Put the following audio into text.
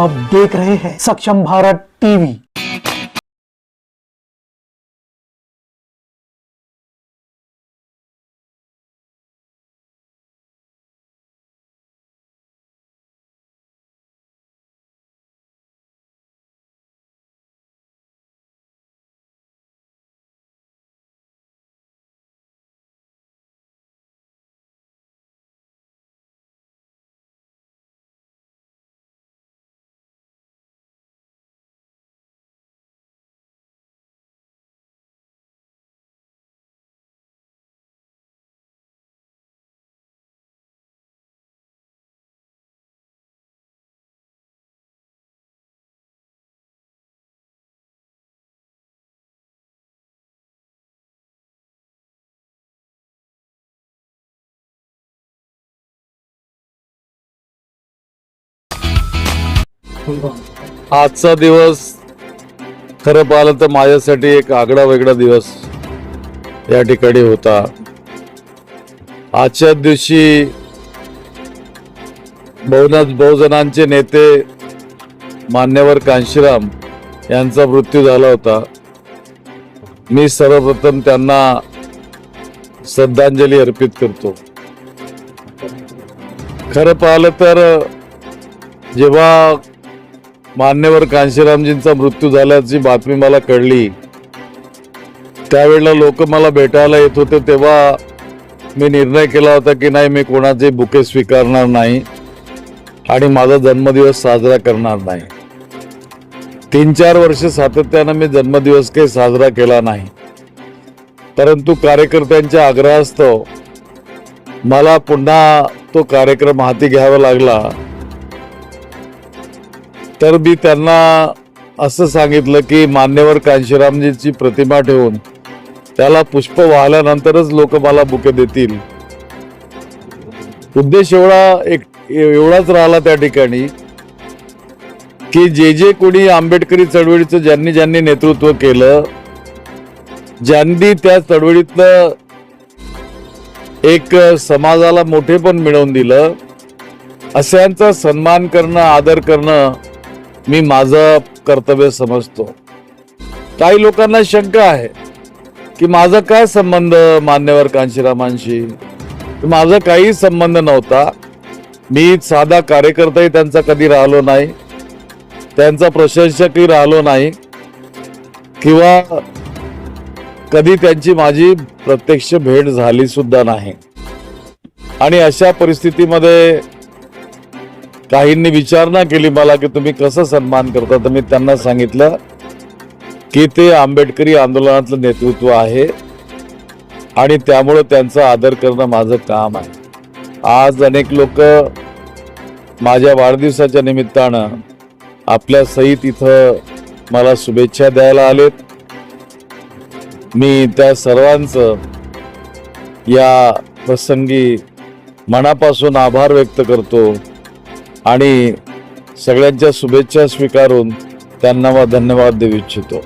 आप देख रहे हैं सक्षम भारत टीवी। आजचा दिवस खरं पाहिलं तर माझ्यासाठी एक आगळा वेगळा दिवस या ठिकाणी होता. आजच्या दिवशी बहुना बहुजनांचे नेते मान्यवर कांशीराम यांचा मृत्यू झाला होता. मी सर्वप्रथम त्यांना श्रद्धांजली अर्पित करतो. खरं पाहिलं तर जेव्हा मान्यवर कांशीरामजींचा मृत्यू झाल्याची बातमी मला कळली. त्यावेळेला लोक मला भेटायला येत होते तेव्हा मी निर्णय केला होता की नाही मी कोणाचे बुके स्वीकारणार नाही आणि माझा जन्मदिवस साजरा करणार नाही. तीन चार वर्ष सातत्यानं मी जन्मदिवस काही साजरा केला नाही. परंतु कार्यकर्त्यांच्या आग्रहास्तव मला पुन्हा तो कार्यक्रम हाती घ्यावा लागला. तर मी त्यांना असं सांगितलं की मान्यवर कांशीरामजीची प्रतिमा ठेवून त्याला पुष्प वाहल्यानंतरच लोक मला बुके देतील. उद्देश एवढा एक एवढाच राहिला त्या ठिकाणी की जे जे कोणी आंबेडकरी चळवळीचं ज्यांनी ज्यांनी नेतृत्व केलं ज्यांनी त्या चळवळीतलं एक समाजाला मोठेपण मिळवून दिलं अशांचा सन्मान करणं आदर करणं मी माझं कर्तव्य समजतो. काही लोकांना शंका आहे की माझा काय संबंध मान्यवर कांशीरामांशी? माझा काही संबंध नव्हता. मी साधा कार्यकर्ताही त्यांचा कधी राहिलो नाही. त्यांचा प्रशंसकही राहिलो नाही. किंवा कधी त्यांची माझी प्रत्यक्ष भेट झाली सुद्धा नाही. आणि अशा परिस्थितीमध्ये काहींनी विचारणा केली मला की तुम्ही कसं सन्मान करता. तर मी त्यांना सांगितलं की ते आंबेडकरी आंदोलनातलं नेतृत्व आहे आणि त्यामुळं त्यांचा आदर करणं माझं काम आहे. आज अनेक लोक माझ्या वाढदिवसाच्या निमित्तानं आपल्या सहित इथं मला शुभेच्छा द्यायला आलेत. मी त्या सर्वांचं या प्रसंगी मनापासून आभार व्यक्त करतो. आणि सगळ्यांच्या शुभेच्छा स्वीकारून त्यांना धन्यवाद देऊ इच्छितो.